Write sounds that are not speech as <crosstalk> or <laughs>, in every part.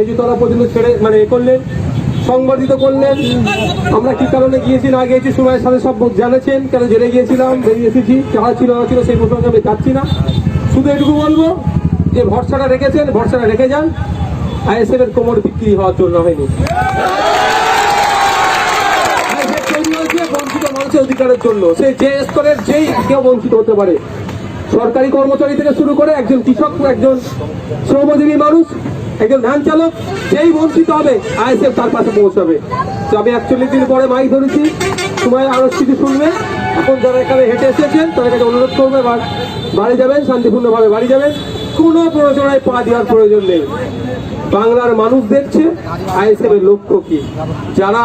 খেজুতলা পর্যন্ত ছেড়ে মানে এ করলেন, সংবর্ধিত করলেন। আমরা কি কারণে গিয়েছি, না গিয়েছি, সময়ের সাথে সব জানেছেন, কেন জেনে গিয়েছিলাম, বেরিয়ে এসেছি যারা ছিল না ছিল সেই প্রসঙ্গে আমি যাচ্ছি না। শুধু এটুকু বলব যে ভরসাটা রেখেছেন, ভরসাটা রেখে যান। আইএসএফ এর কোমর বিক্রি হওয়ার জন্য হয়নি। অধিকারের জন্য। সে যে স্তরের যেই কেউ বঞ্চিত হতে পারে। সরকারি কর্মচারী থেকে শুরু করে একজন কৃষক, একজন শ্রমজীবী মানুষ একজন ধান চালক যেই বঞ্চিত হবে, আইএসএফ তার পাশে পৌঁছাবে। তো আমি একচল্লিশ দিন পরে মাইক ধরেছি। সময় আরও কিছু শুনবে। এখন যারা এখানে হেঁটে এসেছেন, তাদের কাছে অনুরোধ করবে বাড়ি যাবেন, শান্তিপূর্ণভাবে বাড়ি যাবেন। কোনো প্রয়োজনায় পা দেওয়ার প্রয়োজন নেই। বাংলার মানুষ দেখছে আইএসএফ এর লক্ষ্য কি। যারা,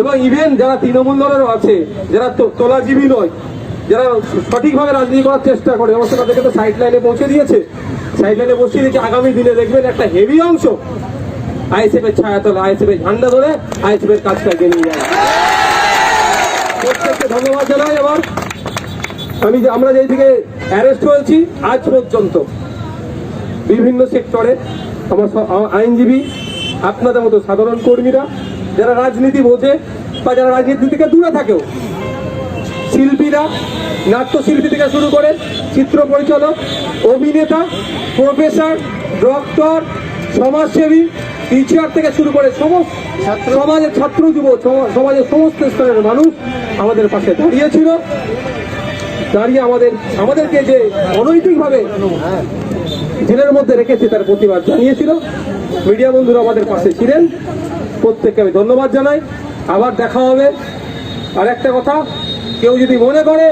এবং ইভেন যারা তৃণমূল দলেরও আছে, যারা তোলাজীবী নয় যারা সঠিকভাবে রাজনীতি করার চেষ্টা করে, অবশ্য তাদেরকে তো সাইড লাইনে পৌঁছে দিয়েছে। সাইড লাইনে বসিয়ে দিয়েছে আগামী দিনে দেখবেন একটা হেভি অংশ আইএসএফ এর ছায়াতলে আইএসএফ এর ঝান্ডা ধরে আইএসএফ এর কাজটা এগিয়ে নিয়ে যায়। প্রত্যেককে ধন্যবাদ জানাই এবার। আমি যে আমরা যেই থেকে অ্যারেস্ট হয়েছি, আজ পর্যন্ত বিভিন্ন সেক্টরে আমার আইনজীবী, আপনাদের মতো সাধারণ কর্মীরা, যারা রাজনীতি বোঝে বা যারা রাজনীতি থেকে দূরে থাকেও শিল্পীরা নাট্যশিল্পী থেকে শুরু করে চিত্র পরিচালক অভিনেতা প্রফেসর ডক্টর সমাজসেবী টিচার থেকে শুরু করে সমস্ত সমাজের ছাত্র যুব সম- সমাজের সমস্ত স্তরের মানুষ আমাদের পাশে দাঁড়িয়েছিল দাঁড়িয়ে আমাদের আমাদেরকে যে অনৈতিকভাবে জেলের মধ্যে রেখেছে তার প্রতিবাদ জানিয়েছিল। মিডিয়া বন্ধুরা আমাদের পাশে ছিলেন। প্রত্যেককে আমি ধন্যবাদ জানাই। আবার দেখা হবে। আর একটা কথা কেউ যদি মনে করে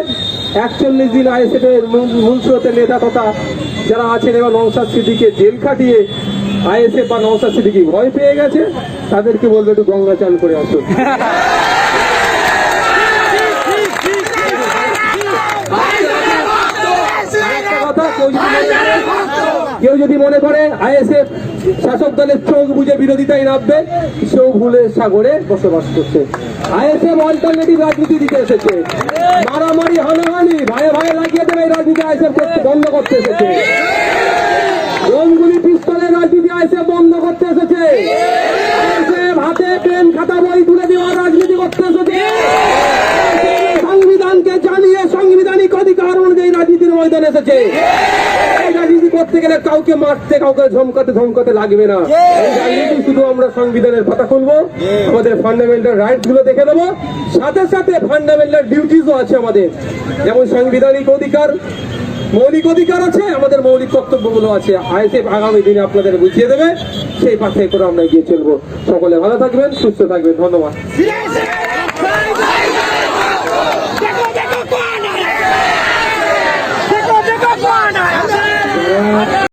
একচল্লিশ দিন আইএসএফ এর মূল- মূল স্রোতের নেতা তথা যারা আছেন এবং নৌসাদ সিদ্দিকে জেল খাটিয়ে আইএসএফ বা নৌসাদ সিদ্দিকি ভয় পেয়ে গেছে, তাদেরকে বলবে একটু গঙ্গা চান করে আসুন <laughs> আরেকটা কথা, কেউ যদি মনে করে- কেউ যদি মনে করে আইএসএফ শাসক দলের চোখ বুঝে বিরোধিতায় নামবে, সেও ভুলের সাগরে বসবাস করছে। আইএসএফ অল্টারনেটিভ রাজনীতি দিতে এসেছে। মারামারি, হানাহানি ভাই ভাই লাগিয়ে দেবে এই রাজনীতি আইএসএফ করতে, বন্ধ করতে এসেছে। রঙ্গুলি পিস্তলের রাজনীতি আইএসএফ বন্ধ করতে এসেছে। আইএসএফ হাতে পেন, খাতা, বই তুলে দেওয়ার রাজনীতি করতে এসেছে সংবিধানকে জানিয়ে সাংবিধানিক অধিকার অনুযায়ী রাজনীতির ময়দানে এসেছে এই করতে গেলে কাউকে মারতে কাউকে ধমকাতে ধমকাতে লাগবে না। শুধু আমরা সংবিধানের কথা খুলবো আমাদের ফান্ডামেন্টাল রাইটগুলো দেখে নেব। সাথে সাথে ফান্ডামেন্টাল ডিউটিসও আছে আমাদের। যেমন সাংবিধানিক অধিকার মৌলিক অধিকার আছে আমাদের মৌলিক কর্তব্যগুলো আছে। আইএসএফ আগামী দিনে আপনাদের বুঝিয়ে দেবে সেই পাশে করে আমরা এগিয়ে চলবো। সকলে ভালো থাকবেন সুস্থ থাকবেন ধন্যবাদ।